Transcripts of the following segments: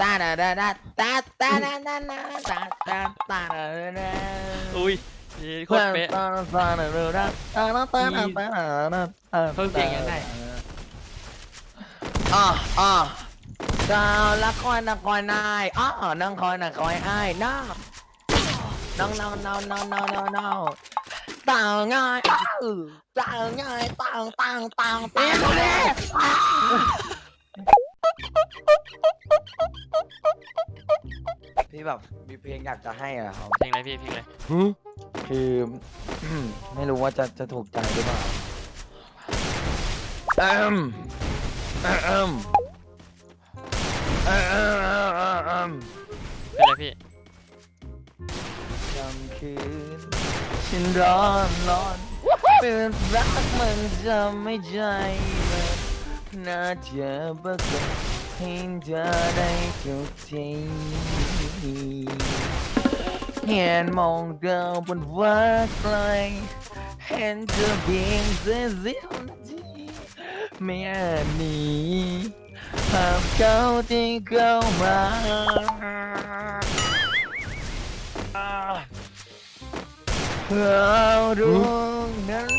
ตาดาดาดาตาตาดาดาดาตาตาตาดาดาดาอุ้ยนี่โคตรเป๊ะตาตาดาดาดาตาตาตาตาตาตาเพิ่มเสียงยังไงอ่าอ่าดาวละคอยนะคอยนายอ้อนั่งคอยนะคอยอ้ายน้าน้องน้องน้องน้องน้องน้องน้องต่างง่ายอ้าวต่างง่ายต่างต่างต่างต่าง พี่แบบมีเพลงอยากจะให้อะครับ เพลงอะไรพี่เพลงอะไรคือ ไม่รู้ว่าจะจะถูกใจหรือเปล่าเอิมเอิมเอิมเอิมเอิมเพลงอะไรพี่ยามคืนฉันร้อนร้อนเป็นรักมันจะไม่ใจมัน น่าจะบังเกิดให้เธอได้ทุกทีเห็นมองดาวบนฟ้าไกลเห็นเธอเพียงเสี้ยวนาทีไม่อาจหนีภาพเขาที่เข้ามาเราดวงนั้น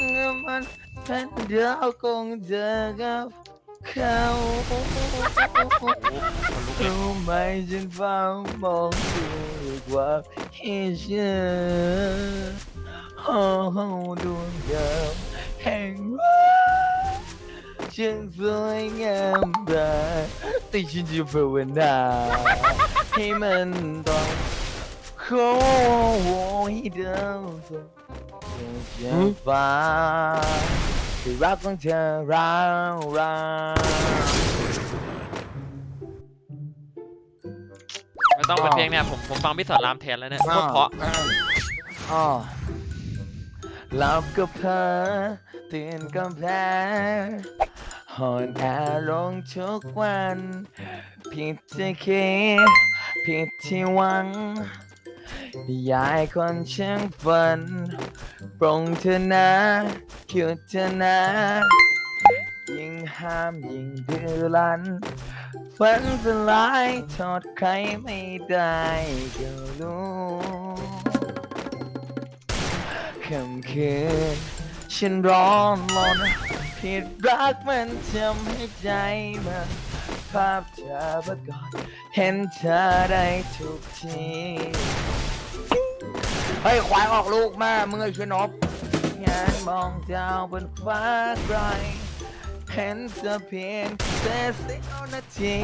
มันเป็นดาวของเธอกับ เขารู้ไหมฉันเฝ้ามองดูความให้เชื่อโอ้โหดวงดาวแห่งรักช่างสวยงามได้แต่ฉันจะภาวนาให้มันต้องขอให้ดาวตกจะฟ้า ที่รักของเธอร้าวร้าวไม่ต้องเป็นเพลงเนี่ยผมผมฟังพี่สอนรามแทนแล้วเนี่ยโคตรเพราะอ๋อหลับก็เพ้อตื่นก็แพ้หอนอารมณ์ทุกวัน ผิดที่คิดผิดที่หวังอยากให้คนช่างฝัน ปรงเธอนะคิดเธอนะ ยิ่งห้ามยิ่งดื้อรั้นฝันสลายโทษใครไม่ได้ก็รู้ค่ำคืนฉันร้อนรนผิดรักมันทำให้ใจมันภาพเธอประกอบเห็นเธอได้ทุกที เฮ้ยควายออกลูกมามึงไอ้ชนบงานมองดาวบนฟ้าไกลเห็นเธอเพียงแค่เสี้ยวนาที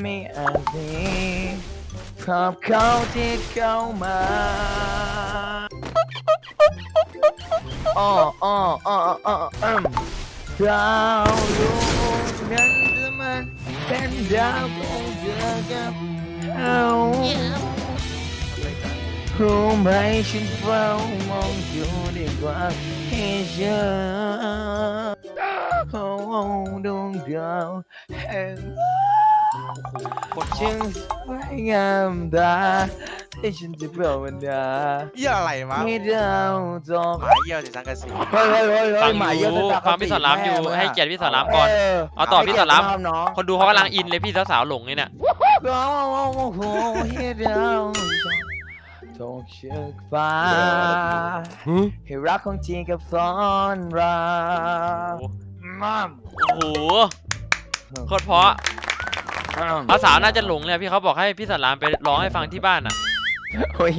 ไม่อาจหนีขอบเขาที่เข้ามาอ้ออ้ออ้ออ้ออืมดาวดวงนั้นจะมันเป็นดาวของเธอกับเขา รู้ไหมฉันเฝ้ามองอยู่ดีกว่าให้เชื่อโอ้ดวงดาวแห่งโคตรเพจึงสวยงามตาให้ฉันจะเปล่ามันดาเหี้ยอะไรวะให้ดาวจอกหมาเหี้ยจากสังกะสีเฮ้ยเฮ้ยเฮ้ยเฮ้ฟังหมาอเยอะยู่จะฟังพี่สอนรามอยู่ให้เกียรติพี่สอนรามก่อน เอาต่อพี่สอนรามน้องคนดูเขากำลังอินเลยพี่สาวๆหลงเลยเนี่ยโอ้โหให้ดาว จอกเชือกฟ้าให้รักของจริงกับซ้อนราโอ้โหมัมโอ้โหโคตรเพราะสาวๆน่าจะหลงเลยพี่เขาบอกให้พี่สอนรามไปร้องให้ฟังที่บ้านอะเฮ้ย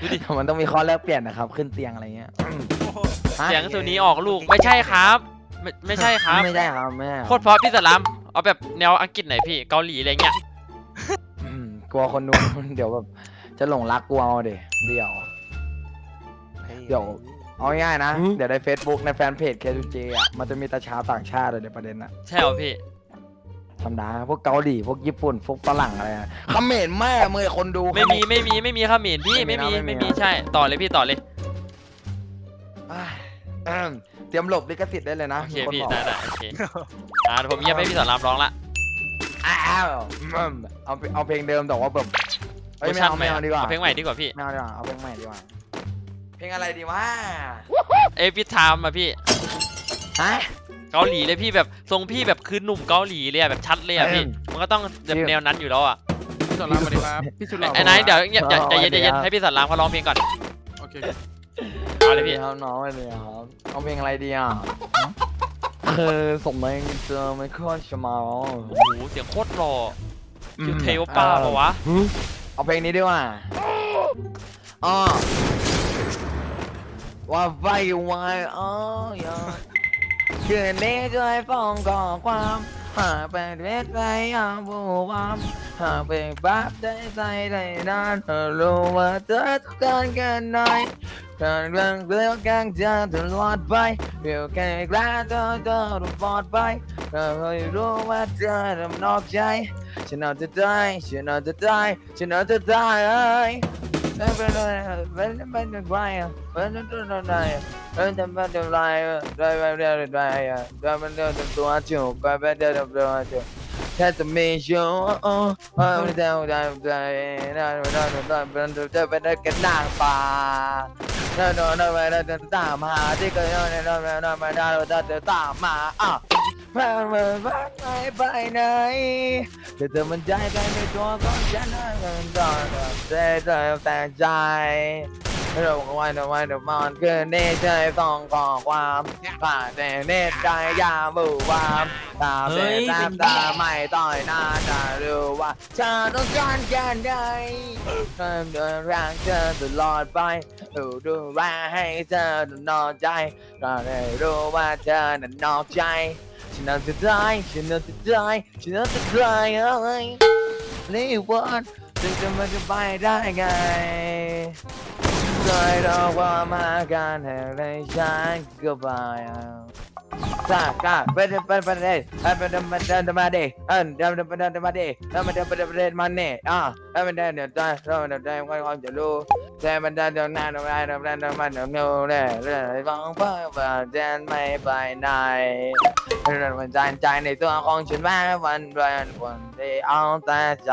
ดูดิ มันต้องมีข้อแลกเปลี่ยนนะครับ ขึ้นเตียงอะไรเงี้ยฮะเสียงสุนี้ออกลูกไม่ใช่ครับ ไม่ไม่ใช่ครับไม่ใช่ครับไม่ใช่รับโคตรเพราะพี่สอนรามเอาแบบแนวอังกฤษหน่อยพี่เกาหลีอะไรเงี้ย อืมกลัวคนดู เดี๋ยวแบบ จะหลงรักกลัวเอาเดี๋ยวเดี๋ยว เดี๋ยว เอาง่ายๆนะเดี๋ยวใน Facebook ในแฟนเพจ K2J อะ มันจะมีตาชาวต่างชาติเลยในประเด็นอะใช่เหรอพี่ ธรรมดาพวกเกาหลี พวกญี่ปุ่น พวกฝรั่งอะไรนะเขมรแม่มือคนดู ไม่มีไม่มีไม่มีเขมรพี่ไม่ไม่มีมีนะไม่มีไม่มีนะใช่ต่อเลยพี่ต่อเลยอ่าเอิ่มเตรียมหลบลิขสิทธิ์ได้เลยนะโอเคมีคนพี่บอกได้ได้โอเคอ่าเดี๋ยวผมเงียบให้พี่สอนรามร้องละอ้าวอืมเอาเอาเพลงเดิมแต่ว่าแบบ เอ้ยไม่เอาวร์ชันใหไม่เอาดีกว่า เพลงใหม่ดีกว่าพี่ไม่เอาดีกว่าเอาเพลงใหม่ดีกว่า เพลงอะไรดีวะเอยพี่ไทม์อะพี่ฮะ เกาหลีเลยพี่แบบทรงพี่แบบคือหนุ่มเกาหลีเลยอะแบบชัดเลยอะพี่เอิ่มมันก็ต้องแบบชื่อแนวนั้นอยู่แล้วอะสอนรามสวัสดีครับพี่สุดหล่อไอ้นายเดี๋ยวเงียบอย่าใจอ๋อเย็นใจเย็นเดี๋ยวให้พี่สันรามเขาร้องเพลงก่อนโอเคเอาเลยพี่ครับน้องไปเลยครับเอาเพลงอะไรดีอะคือสมเองเจอไม่ค่อยจะมาโอ้โหเสียงโคตรหล่อคือเทวป้าปะวะ เอาเพลงนี้ดีกว่าอ๋อว่าไฟไวอ๋อยังคืนนี้จะให้ฟังก่อความหาไปเวทใจอะบูวามหาไปบับใจใจได้นานเธอรู้ว่าเธอต้องการแค่ไหนเธอเรื่องเรื่องกันจะตลอดไปเพียงแค่กล้าเธอเธอต้ปลอดภัยเธอไม่รู้ว่าเธอทำนอกใจ ฉันเอาจะได้ฉันเอาจะได้ฉันเอาจะได้เอ้ยเป็นเป็นเป็นเป็นเป็นไรอ่เป็นเป็นอะไรอะเป็นเป็นเป็นอะไรอะได้ไปได้ได้อะได้เป็นได้ตัวจุกไปไปได้ตัวจุกแค่จะมีชูโอ้โอ้ได้ได้ได้ได้ได้ได้เป็นจะเป็นกันนางฟ้าได้ได้ได้ได้ได้ตามหาที่เคยได้ได้ได้ได้ได้ได้ตามมาอะ พามาไปไปไหนแต่เธอมันใจไปในตัวของฉันนะกันตอนแต่เธอแต่ใจเราไว้เดี๋ยวไว้เดี๋ยวมันคืนนี้ใจต้องขอความผ่านแต่เนตใจยาบูวามตาเป็นตาตาไม่ต่อยหน้าจะรู้ว่าเธอต้องการแค่ไหนเธอเดินร่างเธอตลอดไปดูดูแลให้เธอตลอดใจก็ได้รู้ว่าเธอนั้นนอกใจ ฉันน่าจะได้ฉันน่าจะได้ฉันน่าจะได้อะไรนี่วันจะจะมาจะไปได้ไงใจเราว่ามากันให้ได้ฉันก็ไป กการไปเดินไปไปเดินไปเดินไปเดินมาเดเอินเดินไปเดินมาเดเดินเดินไปเดินไปเดินมาเน่อะเดินไปเดินเดี๋ยวได้เราเดินได้ก็คงจะรู้แต่มันเดินเดินหน้าเดินไปเดินไปเดินมาเดินเดินเรื่อยเรื่อยฟังเพื่อว่าเดินไม่ไปไหนเรื่องมันใจใจในตัวของฉันแม้วันเรียนวันที่เอาแต่ใจ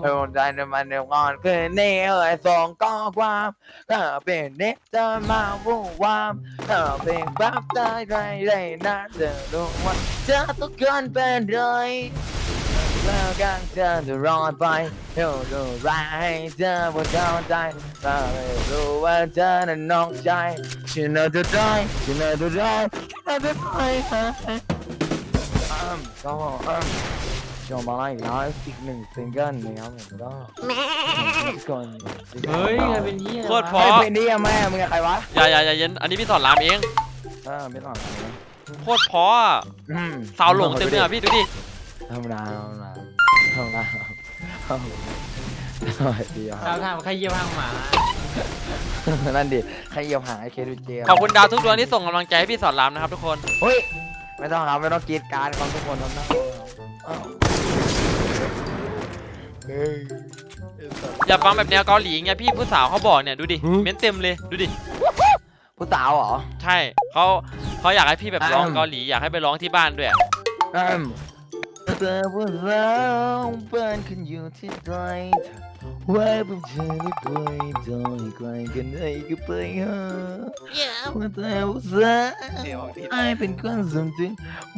เรื่องใจในมันเดียวก่อนคืนนี้เอ่ยส่งข้อความถ้าเป็นเด็กจะมาวุ่นวามถ้าเป็นแบบได้ไรได้นะเธอรู้ว่าเธอต้องการเป็นไรแล้วกันเธอจะรอดไปเดี๋ยวดูแลให้เธอบ่เข้าใจถ้าไม่รู้ว่าเธอนั้นนอกใจฉันเอาจะได้ฉันเอาจะได้ไม่ได้ไปฮะอืมก็อืมชมมาอีกแล้วอีกหนึ่งซิงเกิลนะครับผมก็ทุกคนเฮ้ยใครเป็นเหี้ยโคตรเพเฮ้ยราะเพลงนี้อะแม่มึงกับใครวะ อย่าอย่าอย่าเย็น อันนี้พี่สอนรามเองเออไม่ต้องอะไรนะโคตรเพราะอะอืมสาวหลงเต็มเลยอะพี่ดูดิ ธรรมดาธรรมดาธรรมดาธรรมดาสวัสดีคชารัวบทางใครเยี่ยวหางหมา นั่นดิใครเหยียบหางไอ้เคดูเจลขอบคุณดาวทุกดวงที่ส่งกำลังใจให้พี่สอนรามนะครับทุกคน เฮ้ยไม่ต้องครับไม่ต้องกรีดการของทุกคนทำหน้าอ้าวเฮ้ยอย่าฟังแบบแนวเกาหลีไงพี่ผู้สาวเขาบอกเนี่ยดูดิหืมเม้นเต็มเลยดูดิ ผู้สาวเหรอ ใช่เขาเขาอยากให้พี่แบบร้องอ้าวเกาหลีอยากให้ไปร้องที่บ้านด้วยอะอืมเธอว่าเราเป็นคนอยู่ที่ใดไว้ผมเธอได้ไปโดยไกลกันไหนก็ไปหาว่าแต่ว่าเธอเดี๋ยวพี่ไอเป็นคนสำคัญ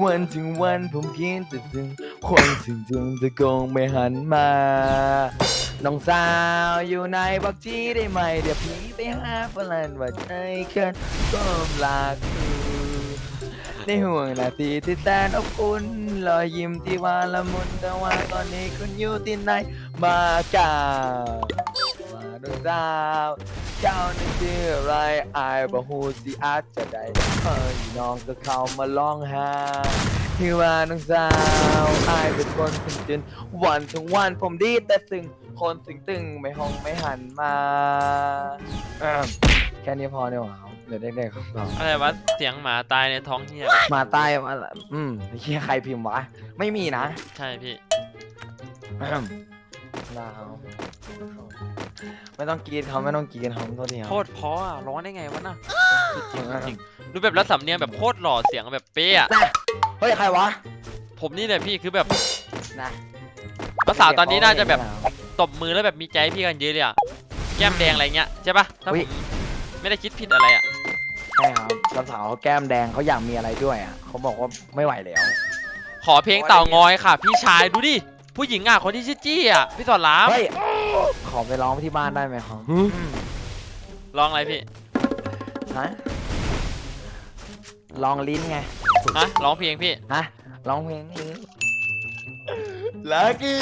วันถึงวันผมคิดแต่ถึงคนสิ่งถึงจะคงไม่หันมา น้องสาวอยู่ในบักจีได้ไหม เดี๋ยวพี่ไปหาฝรั่งว่าใจกันก็ลาคือ ในห่วงนาทีที่แสนอบอุ่นรอยยิ้มที่หวานละมุนแต่ว่าตอนนี้คุณอยู่ที่ไหนมากามาดูสาวเจ้านั้นชื่ออะไรอายบ่ฮู้สิอาจจะได้เฮ้ยน้องก็เข้ามาร้องห้ที่ว่าน้องสาวอายเป็นคนสึงจนวันทั้งวันผมดีแต่สึงคนสึงตึงไม่ห้องไม่หันมา แค่นี้พอเนี่ยหว่า ดี๋ยวเด็กๆของเราอะไรวะเสียงหมาตายในท้องเฮียมาใต้อะไรอืมไอ้เฮียใครพิมพ์วะ ไม่มีนะใช่พี่อืมดาวไม่ต้องกรีดเขาไม่ต้องกรีดเขาโทษทีครัโคตรเพราะอะร้องได้ไงวะน่ะจริงจริงดูแบบแล้วสำเนียงแบบโคตรหล่อเสียงแบบเป๊ะอะนะเฮ้ยใครวะผมนี่แหละพี่คือแบบนะภาษาวตอนนี้น่าจะแบบตบมือแล้วแบบมีใจให้พี่กันเยอะเลยอะแก้มแดงอะไรเงี้ยใช่ปะถ้าผมไม่ได้คิดผิดอะไรอะใช่ครับสาวสาวๆแก้มแดงเขาอยากมีอะไรด้วยอะเขาบอกว่าไม่ไหวแล้ว ขอเพลงเต่างอยค่ะ พี่ชายดูดิ ผู้หญิงอะคนที่ชื่อจี้อะพี่สอนรามเฮ้ย ขอไปร้องที่บ้านได้ไหมครับลองอะไรพี่ฮะลองลิ้นไง ฮะร้องเพลงพี่ ฮะร้องเพลงนี้ลักกี้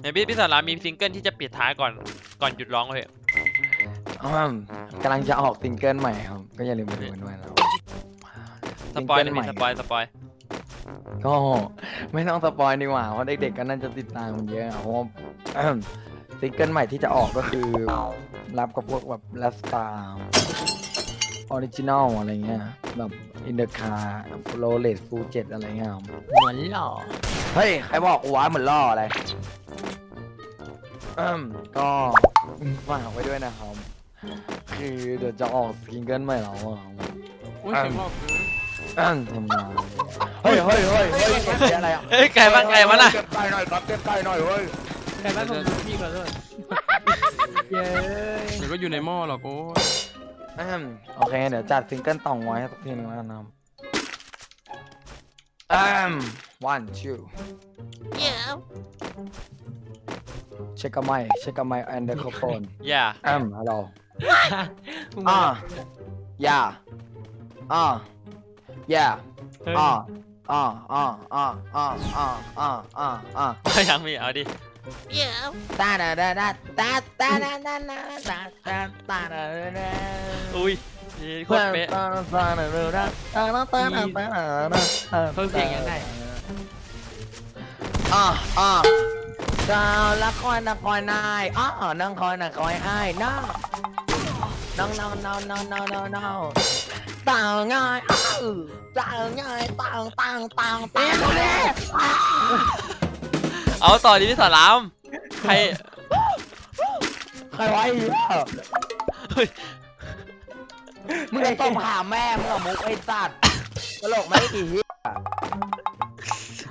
เห็นพี่พี่สอนรามมีซิงเกิลที่จะปิดท้ายก่อนก่อนหยุดร้องเลย อืมกำลังจะออกซิงเกิลใหม่ครับ ก็อย่าลืมไปดูกันด้วยแล้วสปอยล์หซินะงเกิลใหม่พี่สปอยล์สปอยล์ก็ไม่ต้องสปอยดีกว่าเพราะเด็กๆก็น่าจะติดตามมันเยอะอะเพราะว่าซิงเกิลใหม่ที่จะออกก็คือ รับกับพวกแบบแรปสตาร์ออริจินอลอะไรเงี้ยแบบอินเดอร์คาร์โรเลสฟูเจ็อะไรเงี้ยครับเหมือนหล่อ เฮ้ย ใครบอกกูว่าเหมือนล่ออะไรอืมก็ฝากไว้ด้วยนะครับ คือเดี๋ยวจะออกซิงเกิลใหม่แล้วอะอุ้ยเสียงรอบอืมทำงาเฮ้ยเฮ้ยเฮ้ยเฮ้ยเฮ้ยอะไรอะเฮ้ยไก่บ้านไก่มาน่ะเก็บไก่หน่อยครับเก็บไก่หน่อยเฮ้ยใครบ้านผมดูพี่ก่อนด้วยเย้เดี๋ยวก็อยู่ในหม้อหรอกโอ้ยอืมโอเคเดี๋ยวจัดซิงเกิลต่องไว้สักทีนึงแล้วกันนะครับอืม one two check a mic check a mic and the microphone อย่า อืม hello มึงอ่ามา yeah อ่า yeah เฮ้ยอ่าอ่าอ่าอ่าอ่าอ่าอ่าอ่าอ่ายังมีเอาดิตาดาดาดาตาตาดาดาดาตาตาตาดาดาดาอุ้ยนี่โคตรเป๊ะ ตาตาดาดาดาตาตาตาดาดาดาเพิ่มเสียงยังไงอ่าอ่าดาวละคอยนะคอยนายอ่านั่งคอยนะคอยอ้ายนั่ง นั่งนั่งนั่งนั่งนั่งนั่งนั่งต่างง่ายอ้าวต่างง่ายต่างต่างต่างต่างเอาต่อดิพี่สอนรามใครใครไว้อีกอะเฮ้ยมึงจะต้องหาแม่มึงเหรอมุกไอ้สัตว์ตลกไหมอีก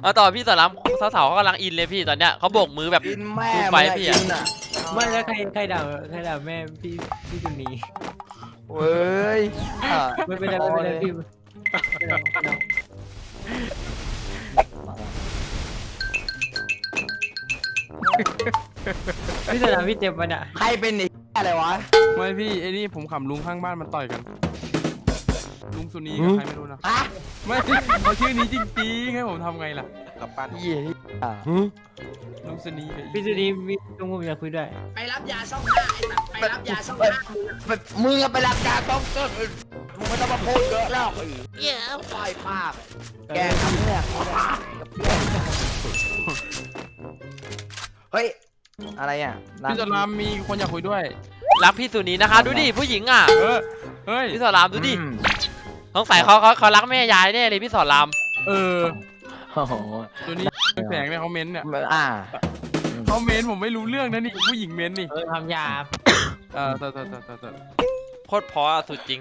เอาต่อพี่สอนรามสาวๆเขากำลังอินเลยพี่ตอนเนี้ยเขาโบกมือแบบกินแม่กูมึงไปอะพี่อะกินอะ ไม่แล้วใครใครด่าใครด่าแม่พี่พี่จุนีเว้ยอะไม่เป็นไรไม่เป็นไรพี่พี่สนามพี่เจ็บมันอะใครเป็นไอ้อะไรวะ ไม่พี่ไอ้นี่ผมขำลุงข้างบ้านมันต่อยกัน ลุงสุนีกับใครไม่รู้นะฮะไม่เขาชื่อนี้จริงๆให้ผมทำไงล่ะกับปั้นเหี้ยอะลุงสุนีกับอีพี่จุนีมีตรงผมอยากคุยด้วยไปรับยาช่องห้าไอ้สัตว์ไปรับยาช่องห้าแบบมึงอะไปรับการต้องเกิดมึงไม่ต้องมาพูดเยอะแล้วไอ้เหี้ยปล่อยปากแกทำเนี่ยเฮ้ยอะไรอะพี่จรามมีคนอยากคุยด้วย รักพี่สุนีนะคะ ดูดิผู้หญิงอะเออเฮ้ยพี่สอนรามดูดิอืม สงสัยเขาเขาเขารักแม่ยายแน่เลยพี่สอนรามเออโอ้โหตัวนี้แสงเนี่ยเขาเม้นเนี่ยอ่าเขาเม้นผมไม่รู้เรื่องนะนี่ผู้หญิงเม้นนี่เออทำยาเออเออเออเออเออโคตรเพราะอะสุดจริง